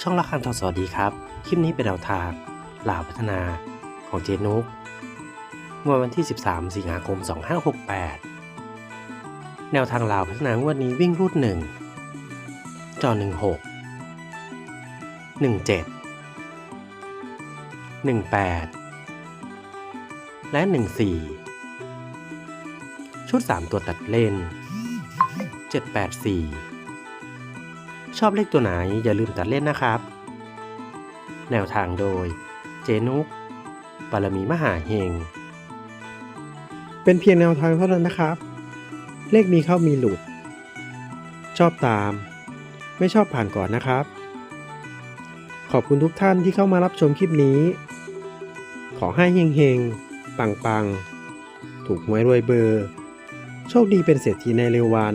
ช่องละคันทองสวัสดีครับ คลิปนี้เป็นแนวทางลาวพัฒนาของเจนุกงวดวันที่ 13 สิงหาคม 2568 แนวทางลาวพัฒนางวดนี้วิ่งรูด1จอ16 17 18และ14ชุด3ตัวตัดเล่น784 ชอบเลขตัวไหนอย่าลืมตัดเล่นนะครับ แนวทางโดย เจนุกบารมีมหาเฮง เป็นเพียงแนวทางเท่านั้นนะครับ เลขมีเข้ามีหลุด ชอบตาม ไม่ชอบผ่านก่อนนะครับ ขอบคุณทุกท่านที่เข้ามารับชมคลิปนี้ ขอให้เฮงเฮงปังปังถูกหวยรวยเบอร์ โชคดีเป็นเศรษฐีในเร็ววัน